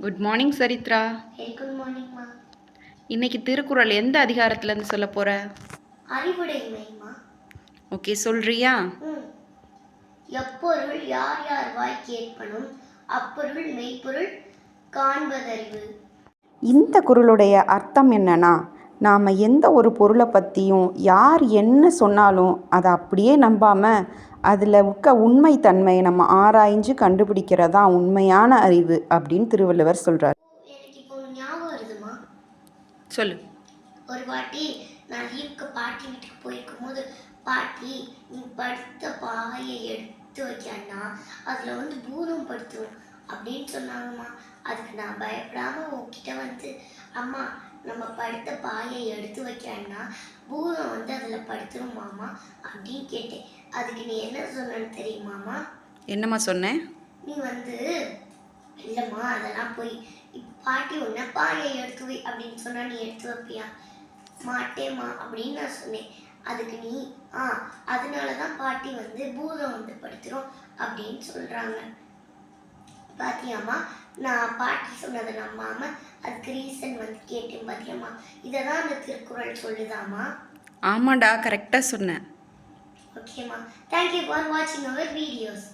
Good morning சரித்ரா good இன்னைக்கு திருக்குறள் எந்த அதிகாரத்துலேருந்து சொல்ல அறிவுடைமைமா ஓகே சொல்றியா? எப்பொருள் யார் யார் வாய் கேட்பனும் அப்பொருள் மெய்ப்பொருள் காண்பதறிவு. இந்த குறளுடைய அர்த்தம் என்னன்னா நாம் எந்த ஒரு பொருளை பற்றியும் யார் என்ன சொன்னாலும் அதை அப்படியே நம்பாமல் அதில் உக்க உண்மைத்தன்மையை நம்ம ஆராய்ஞ்சு கண்டுபிடிக்கிறதா உண்மையான அறிவு அப்படின்னு திருவள்ளுவர் சொல்கிறார் சொல்லு. ஒரு வாட்டி நான் லீவுக்கு பாட்டி வீட்டுக்கு போயிருக்கும் போது பாட்டி நீ படுத்த பாயை எடுத்து வைக்கன்னா அதில் வந்து பூதம் படுத்துரும். அப்படின்னு சொன்னாங்கம்மா. அதுக்கு நான் பயப்படாம உன்கிட்ட வந்து அம்மா நம்ம படுத்த பாயை எடுத்து வைக்கிறேன்னா பூதம் வந்து அதில் படுத்துருமாமா அப்படின்னு கேட்டேன். அதுக்கு நீ என்ன சொன்னன்னு தெரியுமாமா என்னம்மா சொன்னேன் நீ வந்து இல்லைம்மா அதெல்லாம் போய் இப்ப பாட்டி உன்ன பாயை எடுத்து வை அப்படின்னு சொன்னா நீ எடுத்து வைப்பியா? மாட்டேம்மா அப்படின்னு நான் சொன்னேன். அதுக்கு நீ ஆ அதனால தான் பாட்டி வந்து பூதம் வந்து படுத்துரும் அப்படின்னு சொல்றாங்க. பாத்தியாம்மா நான் பாட்டி சொன்னதை நம்பாம அதுக்கு ரீசன் வந்து கேட்டேன் பாத்தியாம்மா இதை தான் அந்த திருக்குறள் சொல்லுதாம்மா ஆமாடா கரெக்டாக சொன்னேன் ஓகேம்மா தேங்க்யூ ஃபார் வாட்சிங் அவர் வீடியோஸ்